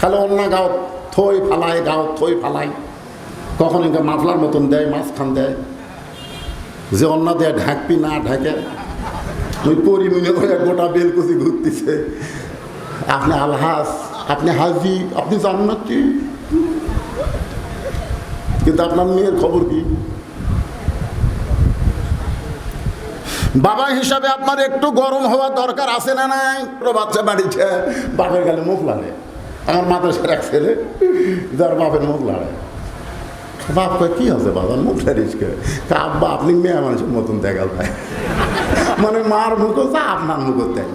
খালি অন্য গাও, থই ফালায় গাও থই ফালায় কখন ইনকা মাফলার মতন দেয়, মাঝখান দেয়। যে অন্য দেয় ঢাকবি না ঢাকে। ওই পরিমিনে হয়ে গোটা বেলকুচি ঘুরতেছে। আপনি আলহাস, আপনি হাজি, আপনি জান্নাতি। কিন্তু আপনার মেয়ের খবর কি? বাবা হিসাবে আপনার একটু গরম হওয়া দরকার আছে না নাই? পুরো বাচ্চা বাড়িছে। বাপের গেলে মুখ লাগে আমার মাদ্রাসার এক ছেলে, যার বাপের মুখ লাগে বাপ কয়, কি আছে বাবার মুখ তা আব্বা, আপনি মেয়ে মানুষের মতন দেখাল ভাই। মানে মার মুখ হচ্ছে আপনার মুখ দেখ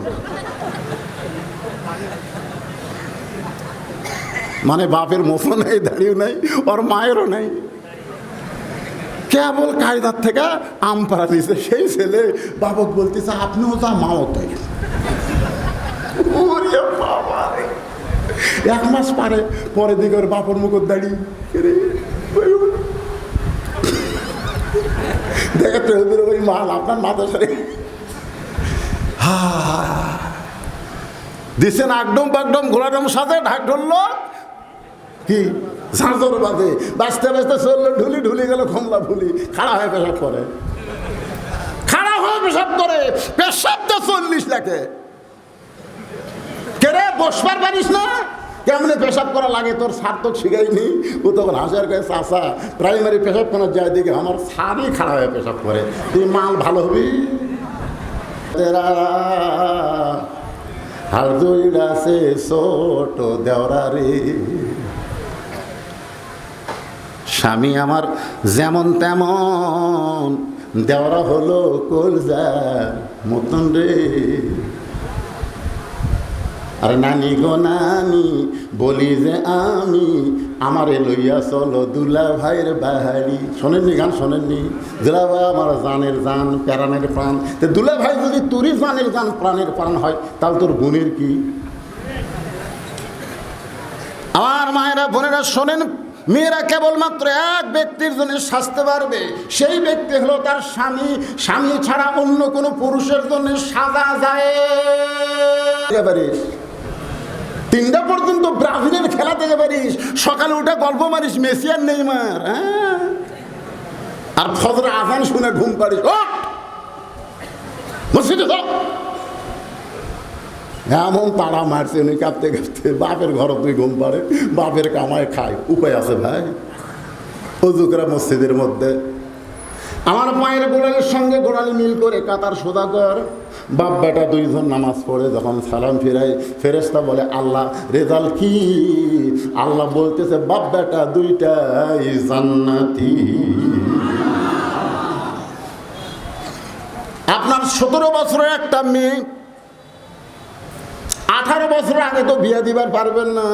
মানে বাপের মুখও নেই দাঁড়িয়েও নেই, ওর মায়েরও নেই। কেবল কায়দার থেকে আম পাড়া দিয়েছে সেই ছেলে। বাবক বলতেছে, আপনিও যা, মাও তাই। বাবা রে। এক মাস পারে পরে দিকে ওর বাপর মুখর দাঁড়িয়ে রে, ওই দেখাতে ওদের ওই মাল আপনার মাথা সারে দিছেন একদম বাকডম ঘোড়াডম সাথে ঢাক ঢুললো। কি? ঝাঁঝর বাঁধে বাঁচতে বাঁচতে চলল ঢুলি ঢুলি গেল কমলা ফুলি খাড়া হয়ে পেশাব করে। খাড়া হয়ে পেশাব করে। পেশাব তো চল্লিশ লাখে। বসবার পারিস না? কেমনে পেশাব করা লাগে? তোর সার্থক শিখাইনি ও তখন হাসার কাছে চাষা প্রাইমারি পেশাব করার যায় দেখে, আমার সারই খারাপ হয়ে পেশাব করে। তুই মাল ভালো হবি? দেওরা রে স্বামী আমার যেমন তেমন, দেওরা হলো কলজা মতন রে। আর নানি গো নানি, বলি যে আমি, আমারে লইয়া চলো দুলা ভাইয়ের বাহারি শোনেননি গান, শোনেননি? দুলা ভাই আমার জানের জান, প্যারানের প্রাণ। তো দুলা ভাই যদি তুরি জানের জান, প্রাণের প্রাণ হয়, তাহলে তোর বোনের কি? আমার মায়েরা, বোনেরা, শোনেন, মেয়েরা কেবলমাত্র এক ব্যক্তির জন্য সাজতে পারবে। সেই ব্যক্তি হলো তার স্বামী। স্বামী ছাড়া অন্য কোনো পুরুষের জন্য সাজা যায়। পারিস তিনটা পর্যন্ত ব্রাজিলের খেলা থেকে পারিস সকালে উঠে গল্প মারিস, মেসি আর নেইমার হ্যাঁ? আর ফজর আজান শুনে ঘুম যাও এমন তাড়া মারছে উনি কাঁপতে কাঁপতে বাপের ঘর তুই ঘুম পাড়ে, বাপের কামায় খায়। উপায় আছে ভাই? অজু করে মসজিদের মধ্যে। আমার পায়ের গোড়ালের সঙ্গে গোড়ালি মিল করে কাতার সোজা কর। বাপ বেটা দুইজন নামাজ পড়ে, যখন সালাম ফিরাই ফেরেস্তা বলে, আল্লাহ, রেজাল্ট কি? আল্লাহ বলতেছে, বাপ বেটা দুইটাই জান্নাতি। আপনার সতেরো বছরের একটা মেয়ে, আঠারো বছর আগে তো বিয়া দিবার পারবেন না।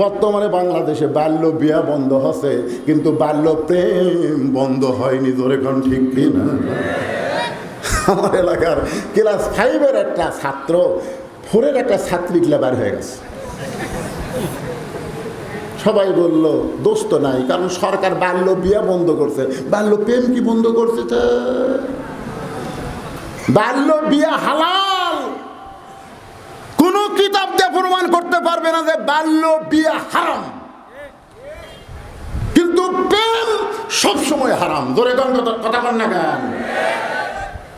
বর্তমানে বাংলাদেশে বাল্য বিয়া বন্ধ হচ্ছে, কিন্তু বাল্য প্রেম বন্ধ হয়নি, জোরে কোন ঠিক কি না আমার এলাকার ক্লাস ফাইভের একটা ছাত্র, ফোরের একটা ছাত্রী লেবার হয়ে গেছে। সবাই বলল দোষ তো নাই, কারণ সরকার বাল্য বিয়া বন্ধ করছে। বাল্য প্রেম কি বন্ধ করছে? বাল্য বিয়া হালাল। কোন কিতাব দিয়ে প্রমাণ করতে পারবে না যে বাল্য বিয়া হারাম। কিন্তু প্রেম সবসময় হারাম। ধরে কথা- কন না কেন?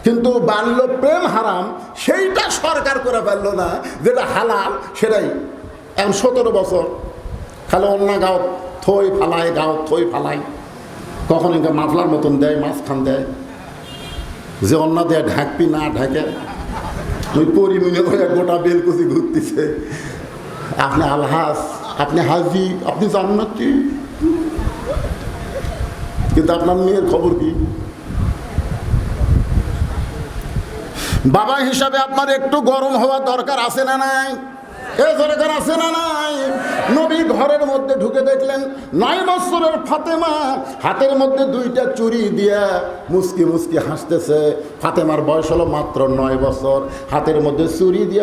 কিন্তু বাল্য প্রেম হারাম, সেইটা সরকার করে পারল না, যেটা হালাল, সেটাই। এখন সতেরো বছর, খালি অন্য গাও থই ফালায় গাও থই ফালায় কখন ইনকা মাফলার মতন দেয়, মাঝখান দেয়। যে অন্য দেয়, ঢাকবি না ঢাকে। ওই পরিমিনে হয়ে গোটা বেলকুচি ঘুরতেছে। আপনি আলহাস আপনি হাজি, আপনি জান্নাতি। কিন্তু আপনার মেয়ের খবর কি? বাবা হিসাবে আপনার একটু গরম হওয়া দরকার আছে না নাই? এ না নাই? নবী ঘরের মধ্যে ঢুকে দেখলেন নয় বছরের ফাতেমা হাতের মধ্যে দুইটা চুরি দিয়া মুসকি মুসকি হাসতেছে। ফাতেমার বয়স হলো মাত্র নয় বছর। হাতের মধ্যে চুরি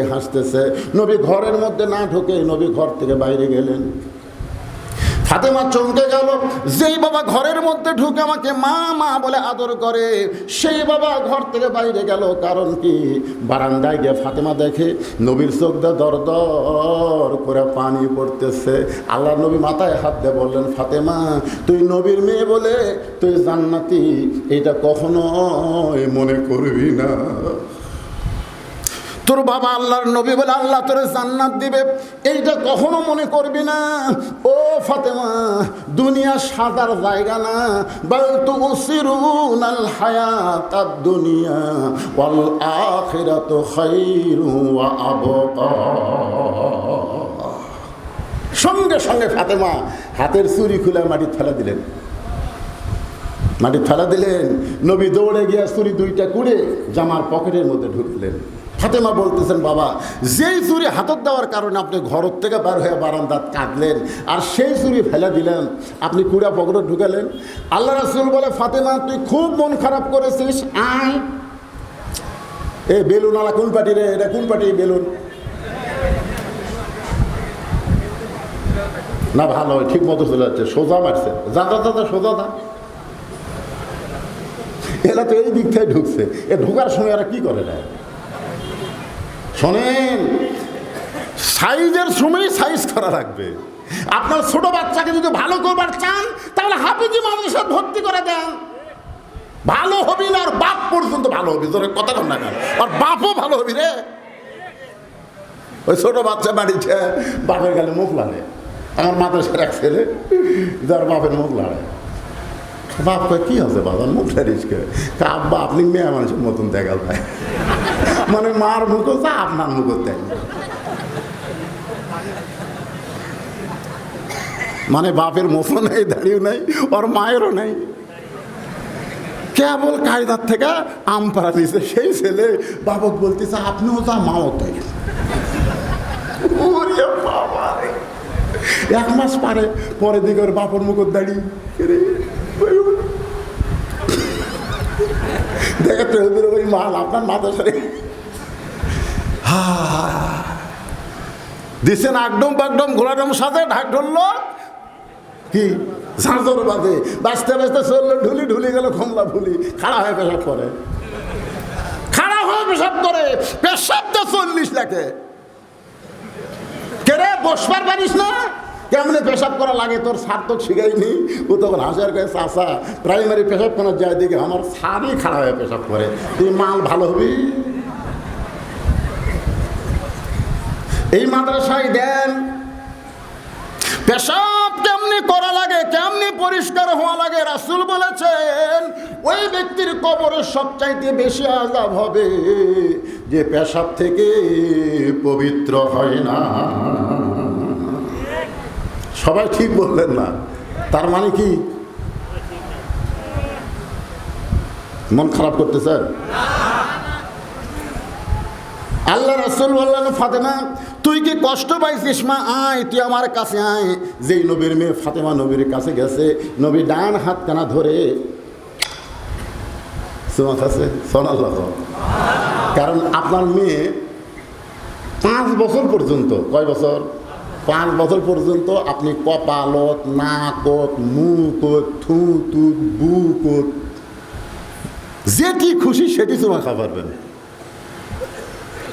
হাসতেছে। নবী ঘরের মধ্যে না ঢুকে নবী ঘর থেকে বাইরে গেলেন। ফাতেমা চমকে গেল, যেই বাবা ঘরের মধ্যে ঢুকে আমাকে মা মা বলে আদর করে, সেই বাবা ঘর থেকে বাইরে গেল। কারণ কি? বারান্দায় গিয়ে ফাতেমা দেখে নবীর চোখ দিয়ে দর দর করে পানি পড়তেছে। আল্লাহ নবী মাথায় হাত দিয়ে বললেন, ফাতেমা, তুই নবীর মেয়ে বলে তুই জান্নাতি, এটা কখনো মনে করবি না। তোর বাবা আল্লাহর নবী বলে আল্লাহ তোর জান্নাত দিবে। এইটা কখনো মনে করবি না? ও ফাতেমা, দুনিয়া সাদার জায়গা না। বল তু উসিরুন আল হায়াত আদ দুনিয়া, ওয়াল আখিরাতু খায়রু ওয়া আবকা। সঙ্গে সঙ্গে ফাতেমা হাতের চুরি খুলে মাটি ফেলা দিলেন। মাটি ফেলা দিলেন, নবী দৌড়ে গিয়া চুরি দুইটা কুড়ে জামার পকেটের মধ্যে ঢুকলেন। ফাতেমা বলতেছেন বাবা যেই চুরি হাতত দেওয়ার কারণে আপনি ঘর থেকে বার হয়ে বারান্দাত কাঁদলেন আর সেই চুরি ফেলে দিলেন আপনি কুড়া পকেটে ঢুকালেন। আল্লাহ রাসুল বলে ফাতেমা তুই খুব মন খারাপ করেছিস আয়। এ বেলুন আলা কোন পার্টি রে? এটা কোন পার্টি বেলুন? না ভালো হয় ঠিক মতো চলে যাচ্ছে সোজা মারছে। যা যা যা, যা সোজা যা। এরা তো এই দিক থেকে ঢুকছে এ ঢোকার সময় এরা কি করে না শোনেন, সাইজের সময় সাইজ করা লাগবে। আপনার ছোট বাচ্চাকে যদি ভালো করবার চান, তাহলে হাফিজি মানুষের ভর্তি করে দেন। ভালো হবি না আর বাপ পর্যন্ত ভালো হবি তোর কথা কর না কেন? আর বাপও ভালো হবি রে। ওই ছোট বাচ্চা বাড়িতে, বাপের গেলে মুখ লাগে। আমার মাদ্রাসার এক ছেলে, যার বাপের মুখ লাগে। বাপ কয় কি আছে বাবার মুখ লারিসকে আব্বা, আপনি মেয়ে মানুষের মতন দেখাল ভাই। মানে মার মুখ হচ্ছে আপনার মুখ দেখ মানে বাপের মতো নেই দাঁড়িয়েও নেই, ওর মায়েরও নেই। কেবল কায়দার থেকে আম পাড়া দিয়েছে সেই ছেলে বাবক বলতেছে, আপনিও যা, মাও তাই। এক মাস পারে পরে দিকে ওর বাপর মুখর দাঁড়িয়ে দেখে তো ওই মাল, আপনার মাথা সরে দিচ্ছেন একদম বাকডম ঘোড়াডম সাথে ঢাক ঢুললো। কি? ঝাঁঝর বাদে বাঁচতে বাঁচতে চলল, ঢুলি ঢুলি গেল কমলা ভুলি। খাড়া হয়ে পেশাব করে খাড়া হয়ে পেশাব করে পেশাব তো চল্লিশ লাখে। কেরে বসবার পারিস না? কেমনে পেশাব করা লাগে? তোর সার তো শিখাইনি ও তখন হাসার কাছে চাষা প্রাইমারি পেশাব করার যায় দেখে আমার সারই খারাপ হয়ে পেশাব করে তুই মাল ভালো হবি? এই মাদ্রাসায় দেন। পেশাব কেমনি করা লাগে, কেমনি পরিষ্কার হওয়া লাগে, রাসুল বলেছেন, ওই ব্যক্তির কবরের সবচাইতে বেশি আজাব হবে যে পেশাব থেকে পবিত্র হয় না। সবাই ঠিক বললেন না। তার মানে কি? মন খারাপ করতে স্যার আল্লাহ রাসুল বললেন, ফাতেমা তুই কি কষ্ট পাইছিস, মা? আয়, তুই আমার কাছে আয়। যেই নবীর মেয়ে ফাতেমা নবীর কাছে গেছে, নবী ডান হাত কানা ধরে কারণ আপনার মেয়ে পাঁচ বছর পর্যন্ত, কয় বছর? পাঁচ বছর পর্যন্ত আপনি কপালত, নাকত, মুখত থুতুত বুকত যেটি খুশি সেটি তোমার খাবারবেন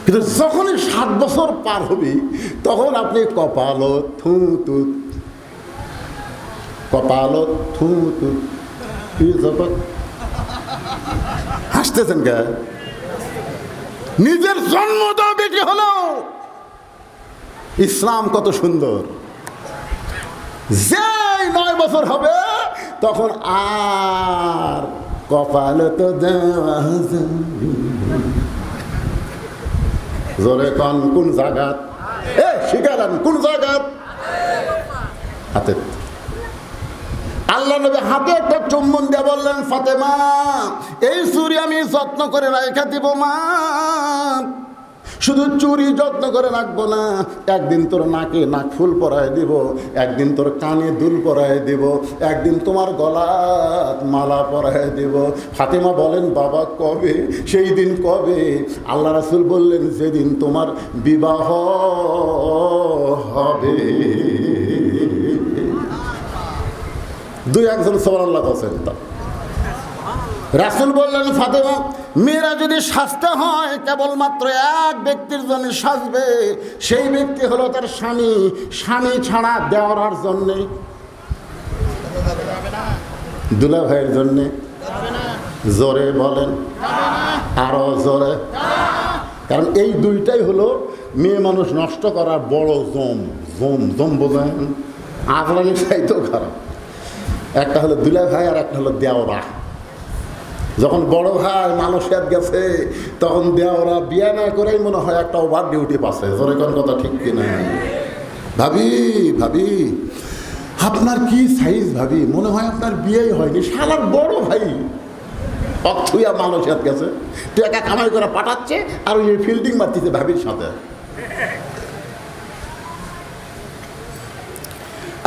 কিন্তু যখনই সাত বছর পার হবি, তখন আপনি কপাল থু থুতু। কপাল কি জগৎ হাসতেছেন কে? নিজের জন্ম দাও বেটি হলো ইসলাম কত সুন্দর। যে নয় বছর হবে, তখন আর কপাল তো দেওয়া জোরে কন কোন জাগাত? এ শিকারান কোন জাগাত? হাতে। আল্লাহ নবী হাতে একটা চুম্বন দিয়ে বললেন, ফাতেমা, এই চুরি আমি যত্ন করে রাখা দিব মা। শুধু চুরি যত্ন করে রাখব না, একদিন তোর নাকে নাক ফুল পরায় দিব, একদিন তোর কানে দুল পরায় দিব, একদিন তোমার গলা মালা পরায় দিব। ফাতেমা বলেন, বাবা, কবে? সেই দিন কবে? আল্লাহ রাসুল বললেন সেদিন তোমার বিবাহ হবে। দুই একজন সবার আল্লাহ হোসেন তা। রাসুল বললেন, ফাতেমা মেয়েরা যদি সাজতে হয়, কেবলমাত্র এক ব্যক্তির জন্য সাজবে, সেই ব্যক্তি হলো তার স্বামী। স্বামী ছাড়া দেওয়ার জন্যে দুলা ভাইয়ের জন্যে জোরে বলেন। আরও জোরে। কারণ এই দুইটাই হলো মেয়ে মানুষ নষ্ট করার বড় জম। জম জম বোঝেন আজরানি চাইতেও খারাপ। একটা হলো দুলা ভাই আর একটা হলো দেওরা। যখন বড় ভাই মানুষের গেছে, তখন দেওরা বিয়ে না করেই মনে হয় একটা ওভার ডিউটি পাচ্ছে। জোরে কথা ঠিক কিনা ভাবি ভাবি, আপনার কি সাইজ ভাবি? মনে হয় আপনার বিয়েই হয়নি। শালার বড় ভাই। অথুয়া মানুষের গেছে, টাকা কামাই করে পাঠাচ্ছে আর ওই ফিল্ডিং মারতেছে ভাবির সাথে।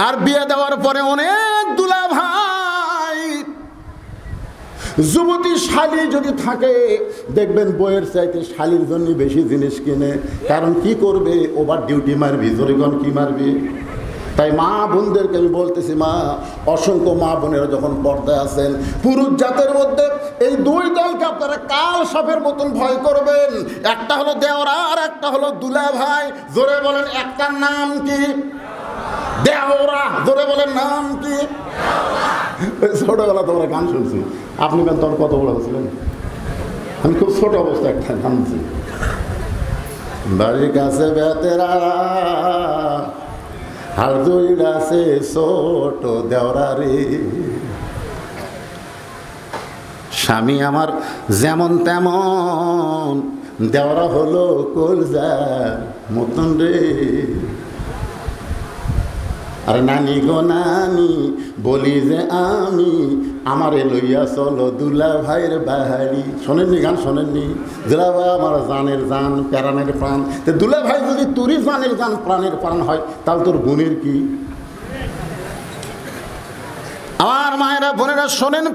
আর বিয়ে দেওয়ার পরে অনেক যুবতী শালি যদি থাকে, দেখবেন বইয়ের চাইতে শালির জন্য বেশি জিনিস কিনে। কারণ কি করবে? ওভার ডিউটি মারবি জরিগন কি মারবি? তাই মা বোনদেরকে আমি বলতেছি, মা, অসংখ্য মা বোনেরা যখন পর্দায় আছেন, পুরুষ জাতের মধ্যে এই দুই দলকে আপনারা কাল সাপের মতন ভয় করবেন। একটা হলো দেওরা আর একটা হলো দুলা ভাই জোরে বলেন, একটার নাম কি? দেওরা, জোরে বলেন নাম কি? ছোটবেলা তোমরা গান শুনছি। আপনি গান তখন কত বড় ছিলেন আমি খুব ছোট অবস্থায় একটা গানছি বাড়ির কাছে বেতেরা, হাল আছে ছোট দেওরা রে। স্বামী আমার যেমন তেমন, দেওরা হলো কলজা মতন রে। আর নানি গো নানি, বলি যে আমি, আমারে লইয়া চলো দুলা ভাইয়ের বাহারি শোনেননি গান, শোনেননি? দুলা ভাই আমার জানের জান, প্যারানের প্রাণ। তো দুলা ভাই যদি তুরি জানের জান, প্রাণের প্রাণ হয়, তাহলে তোর বোনের কি? আমার মায়েরা, বোনেরা, শোনেন,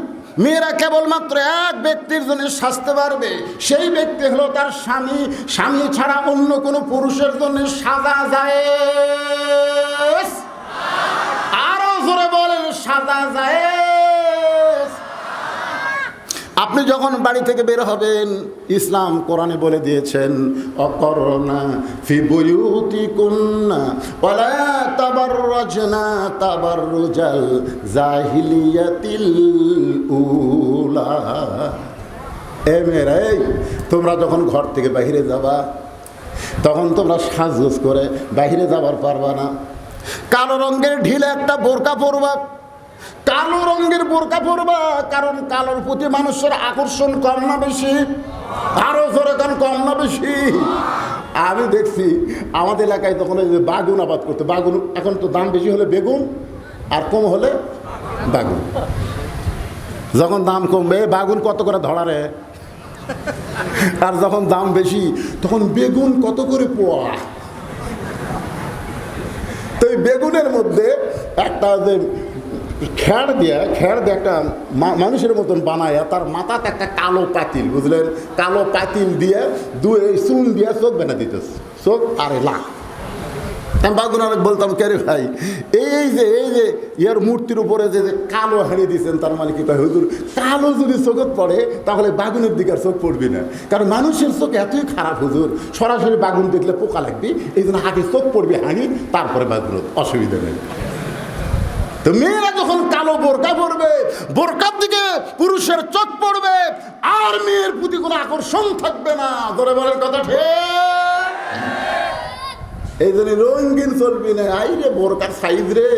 মেয়েরা কেবলমাত্র এক ব্যক্তির জন্য সাজতে পারবে সেই ব্যক্তি হলো তার স্বামী। স্বামী ছাড়া অন্য কোনো পুরুষের জন্য সাজা যায়। জোরে বলেন সাজা যায় আপনি যখন বাড়ি থেকে বের হবেন, ইসলাম কোরআনে বলে দিয়েছেন অকরণা ফি বুয়ুতি কুন্না ওয়ালা তাবাররাজনা তাবাররুজাল জাহিলিয়াতিল উলা। এ মেয়েরা, এই, তোমরা যখন ঘর থেকে বাইরে যাবা, তখন তোমরা সাজগোজ করে বাইরে যাবার পারবা না। কালো রঙের ঢিলে একটা বোরকা পরবা। কালো রঙের বোরকা পরবা, কারণ কালোর প্রতি মানুষের আকর্ষণ কম না বেশি। আরও জোরে কারণ কম না বেশি। আমি দেখছি, আমাদের এলাকায় তখন ওই যে বাগুন আবাদ করতো। বাগুন, এখন তো দাম বেশি হলে বেগুন, আর কম হলে বাগুন। যখন দাম কমবে, বাগুন কত করে ধরা রে? আর যখন দাম বেশি, তখন বেগুন কত করে পোয়া? বেগুনের মধ্যে একটা যে খ্যাড় দেয়া খ্যাড় দিয়ে একটা মানুষের মতন বানায় তার মাথাতে একটা কালো পাতিল, বুঝলেন? কালো পাতিল দিয়ে দুয়ে চুন দিয়ে চোখ বেনা দিতেছে, চোখ আরে লাখ আমি বাগুন আরেক বলতাম কেরে ভাই? এই যে এই যে, ইয়ার মূর্তির উপরে যে কালো হারিয়ে দিয়েছেন তার মানে কি কয়, হুজুর, কালো যদি চোখত পড়ে, তাহলে বাগুনের দিকে আর চোখ পড়বি না। কারণ মানুষের চোখ এতই খারাপ, হুজুর, সরাসরি বাগুন দেখলে পোকা লাগবে, এই জন্য আগে চোখ পড়বে হানি তারপরে বাগুন, অসুবিধা নেই। তো মেয়েরা যখন কালো বোরকা পরবে, বোরকার দিকে পুরুষের চোখ পড়বে, আর মেয়ের প্রতি কোনো আকর্ষণ থাকবে না। ধরে বলেন কথা ঠিক? এই জন্য রঙিন চলবি না। আই রে বোরকার সাইজ রে।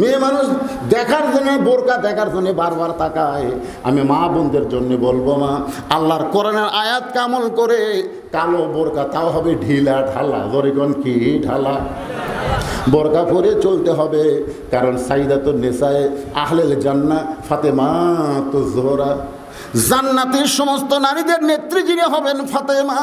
মেয়ে মানুষ দেখার জন্য, বোরকা দেখার জন্য বারবার তাকায়। আমি মা বোনদের জন্য বলব মা, আল্লাহর কোরআনের আয়াত কামল করে, কালো বোরকা, তাও হবে ঢিলা ঢালা। জরিগন কি ঢালা? বোরকা পরে চলতে হবে, কারণ সাইদা তো নেশায় আহলেল জান্না ফাতেমা তো জোহরা। জান্নাতের সমস্ত নারীদের নেত্রী যিনি হবেন ফাতেমা।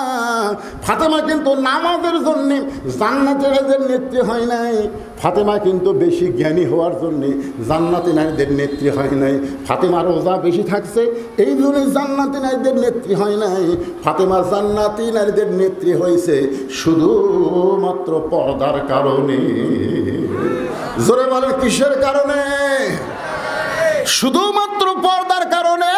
ফাতেমা কিন্তু নামাজের জন্য, জান্নাতের নেত্রী হয় নাই। ফাতেমা কিন্তু বেশি জ্ঞানী হওয়ার জন্যে জান্নাতি নারীদের নেত্রী হয় নাই। ফাতেমার রোজা বেশি থাকছে, এই জন্য জান্নাতি নারীদের নেত্রী হয় নাই। ফাতেমা জান্নাতি নারীদের নেত্রী হয়েছে শুধুমাত্র পর্দার কারণে। জোরে বলেন, কিসের কারণে? শুধুমাত্র পর্দার কারণে।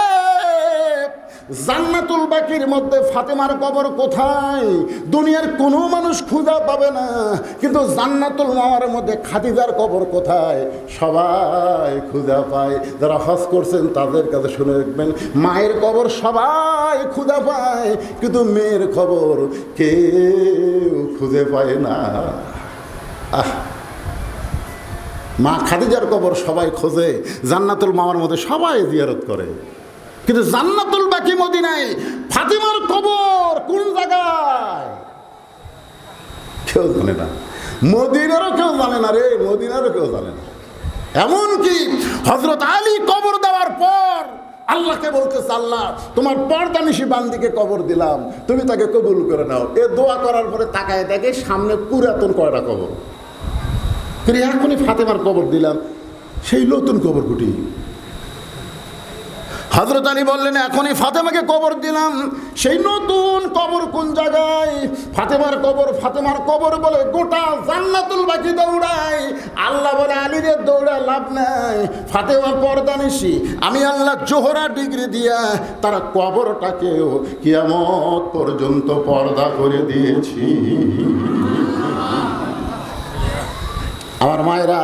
জান্নাতুল বাকির মধ্যে ফাতেমার কবর কোথায়? দুনিয়ার কোনো মানুষ খুঁজা পাবে না। কিন্তু জান্নাতুল মামার মধ্যে খাদিজার কবর কোথায়? সবাই খুঁজা পায়। যারা হজ করছেন, তাদের কাছে শুনে রাখবেন, মায়ের কবর সবাই খুঁজা পায়। কিন্তু মেয়ের খবর কেউ খুঁজে পায় না। আহ! মা খাদিজার কবর সবাই খোঁজে, জান্নাতুল মামার মধ্যে সবাই জিয়ারত করে। কিন্তু জান্নাতুল বাকি মদিনায় ফাতিমার কবর কোন জায়গায়? কেউ জানে না। মদিনারও কেউ জানে না রে, মদিনারও কেউ জানে না। এমনকি হজরত আলী কবর দেওয়ার পর আল্লাহকে বলতেছে, আল্লাহ, তোমার পর্দানিশি বান্দিকে কবর দিলাম, তুমি তাকে কবুল করে নাও। এ দোয়া করার পরে তাকায় দেখে সামনে পুরাতন কয়টা কবর। কিন্তু এখনই ফাতেমার কবর দিলাম, সেই নতুন কবর কুটি? হজরত আলী বললেন, এখনই ফাতেমাকে কবর দিলাম। সেই নতুন কবর কোন জায়গায়? ফাতেমার কবর ফাতেমার কবর বলে গোটা জান্নাতুল বাকি দৌড়ায়। আল্লাহ বলে আলীদের দৌড়া, লাভ নাই। ফাতেমা পর্দা নিশি। আমি আল্লাহ জোহরা ডিগ্রি দিয়া তারা কবরটাকেও কিয়ামত পর্যন্ত পর্দা করে দিয়েছি। আমার মায়েরা,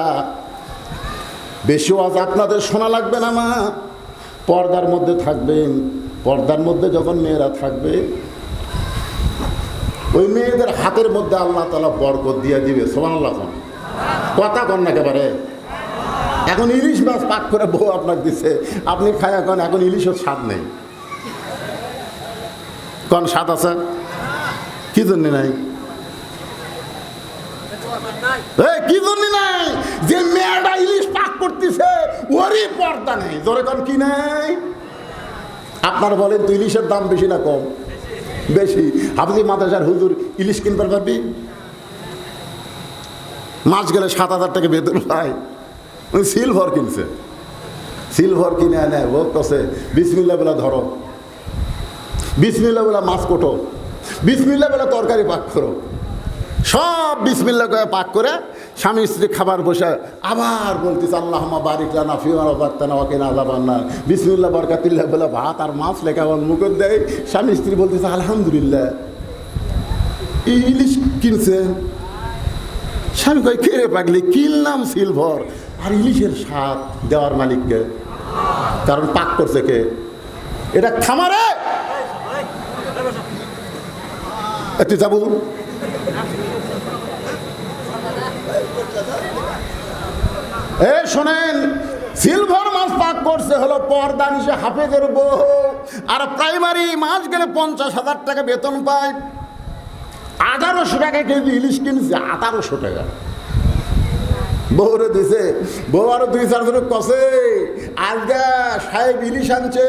বেশি আজ আপনাদের শোনা লাগবে না, মা। পর্দার মধ্যে থাকবেন। পর্দার মধ্যে যখন মেয়েরা থাকবে, ওই মেয়েদের হাতের মধ্যে আল্লাহ তালা বরকত দিয়ে দিবে। সোমান আল্লাহ কথা কন না একেবারে। এখন ইলিশ মাছ পাক করে বউ আপনাকে দিচ্ছে আপনি খায় এখন এখন ইলিশের স্বাদ নেই। কোন স্বাদ আছে? কি জন্য নাই? কি জন্য নাই? যে মেয়েটা ইলিশ পাক করতেছে, ওরই পর্দা নেই। ধরে কোন, কি নাই? আপনার বলেন তো ইলিশের দাম বেশি না কম? বেশি। হাফিজি মাদ্রাসার হুজুর ইলিশ কিনবার পারবি? মাছ গেলে সাত হাজার টাকা বেতন পায়। সিলভার কিনছে। সিলভার কিনে আনে, ও কসে বিসমিল্লা বেলা ধরো। বিসমিল্লা বেলা মাছ কোটো। বিসমিল্লা বেলা তরকারি পাক করো। সব বিসমিল্লা করে পাক করে স্বামী স্ত্রী খাবার বসে আবার বলতেছে আল্লাহ বারিকলা না ফিমার বার্তানা না বিসমিল্লা বরকাতিল্লা বলে ভাত আর মাছ লেখা আমার মুখে দেয়। স্বামী স্ত্রী বলতেছে, আলহামদুলিল্লাহ। ইলিশ কিনছে। স্বামী কয়, কে রে পাগলি? কিনলাম সিলভার। আর ইলিশের স্বাদ দেওয়ার মালিককে কারণ পাক করছে কে? এটা খামারে! একটু যাব এ শোনেন সিলভার মাছ পাক করছে হলো পর্দা নিশে হাফেজের বউ, আর প্রাইমারি মাছ গেলে পঞ্চাশ হাজার টাকা বেতন পায়। আঠারোশো টাকা কেজি ইলিশ কিনছে, আঠারোশো টাকা। বউরে দিছে, বউ আরও দুই চারজন কষে আজগা সাহেব ইলিশ আনছে।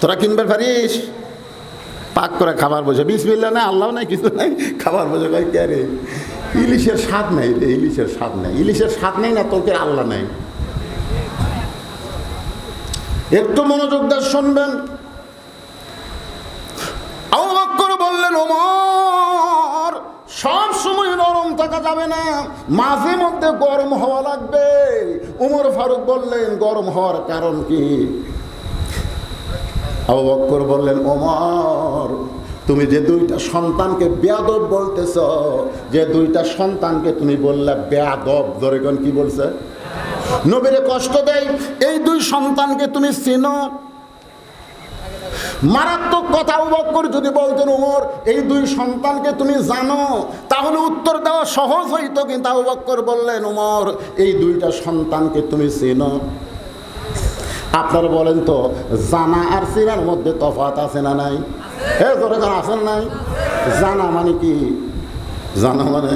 তোরা কিনবে পারিস পাক করে খাবার বসে। বিসমিল্লা না আল্লাহ নাই, কিছু নাই, খাবার বসে ভাই কে রে? ইলিশের স্বাদ নেই রে, ইলিশের স্বাদ নেই। ইলিশের স্বাদ নেই না তোকে আল্লাহ নাই? একটু মনোযোগ দিয়ে শুনবেন। বললেন, ওমর, সব সময় নরম থাকা যাবে না, মাঝে মধ্যে গরম হওয়া লাগবে। উমর ফারুক বললেন, গরম হওয়ার কারণ কি? আবু বক্কর বললেন, ওমর, তুমি যে দুইটা সন্তানকে বেয়াদব বলতেছ, যে দুইটা সন্তানকে তুমি বললে বেয়াদব ধরে কি বলছে? নবীরে কষ্ট দেয় এই দুই সন্তানকে তুমি চিনো? মারাত্মক কথা বক্কর যদি বলতেন উমর এই দুই সন্তানকে তুমি জানো? তাহলে উত্তর দেওয়া সহজ হইতো, কিন্তু আবু বক্কর বললেন উমর এই দুইটা সন্তানকে তুমি চেনো? আপনারা বলেন তো, জানা আর চিনার মধ্যে তফাত আছে না নাই? হে কেন আছেন নাই? জানা মানে কি? জানা মানে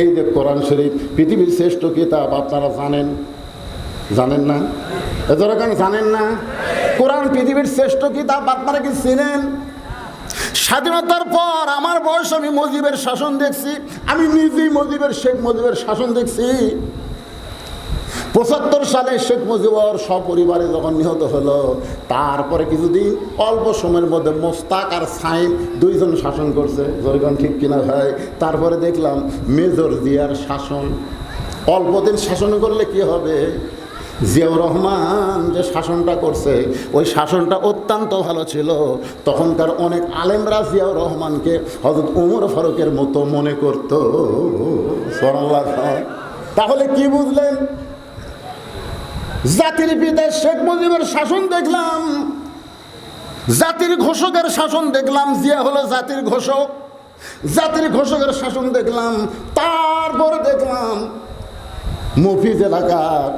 এই যে কোরআন শরীফ, পৃথিবীর শ্রেষ্ঠ কিতাব, আপনারা জানেন? জানেন না? এতটা কেন জানেন না? কোরআন পৃথিবীর শ্রেষ্ঠ কিতাব, আপনারা কি চেনেন? স্বাধীনতার পর আমার বয়স আমি মজিবের শাসন দেখছি, আমি নিজেই মজিবের শেখ মজিবের শাসন দেখছি। পঁচাত্তর সালে শেখ মুজিবর সপরিবারে যখন নিহত হলো, তারপরে কিছুদিন অল্প সময়ের মধ্যে মোস্তাক আর সাইম দুইজন শাসন করছে। যখন ঠিক কিনা হয়? তারপরে দেখলাম মেজর জিয়ার শাসন। অল্প দিন শাসন করলে কি হবে? জিয়াউর রহমান যে শাসনটা করছে, ওই শাসনটা অত্যন্ত ভালো ছিল। তখনকার অনেক আলেমরা জিয়াউর রহমানকে হজরত উমর ফারুকের মতো মনে করতো। সরাল্লাহ খান। তাহলে কি বুঝলেন? জাতির পিতা শেখ মুজিবের শাসন দেখলাম। জাতির ঘোষকের শাসন দেখলাম, জিয়া হলো জাতির ঘোষক। জাতির ঘোষকের শাসন দেখলাম, তারপর দেখলাম, মফিজ এলাকার,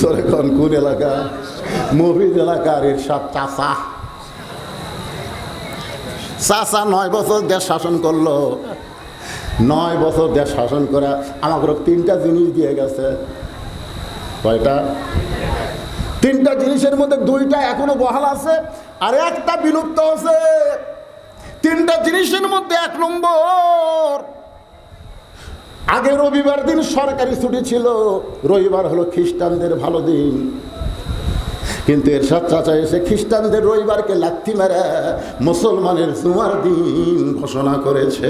জোরে কোন এলাকা? মফিজ এলাকার এরশাদ চাষা চাষা নয় বছর দেশ শাসন করল। নয় বছর দেশ শাসন করা আমাকে তিনটা জিনিস দিয়ে গেছে। কয়টা? তিনটা জিনিসের মধ্যে দুইটা এখনও বহাল আছে আর একটা বিলুপ্ত আছে তিনটা জিনিসের মধ্যে এক নম্বর, আগে রবিবার দিন সরকারি ছুটি ছিল, রবিবার হলো খ্রিস্টানদের ভালো দিন। কিন্তু এর চাচা এসে খ্রিস্টানদের রবিবারকে লাথি মেরে মুসলমানের জুমার দিন ঘোষণা করেছে।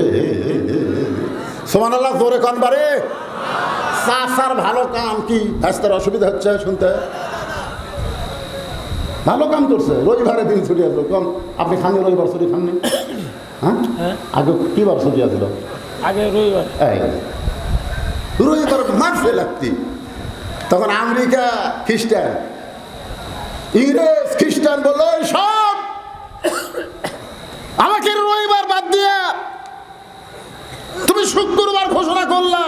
সোমান আল্লাহ জোরে কনবারে চাষার ভালো কাম কি? রাস্তার অসুবিধা হচ্ছে শুনতে। ভালো কাম করছে রবিবারের দিন ছুটি আসলো কম আপনি খাননি রবিবার ছুটি খাননি? হ্যাঁ? হ্যাঁ। আগে কি বার ছুটি আসলো আগে রবিবার। রবিবার মারছে লাগতি। তখন আমেরিকা খ্রিস্টান ইংরেজ খ্রিস্টান বলল "এই সব আমাকে রবিবার বাদ দিয়া তুমি শুক্রবার ঘোষণা করলা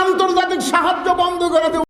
আন্তর্জাতিক সাহায্য বন্ধ করে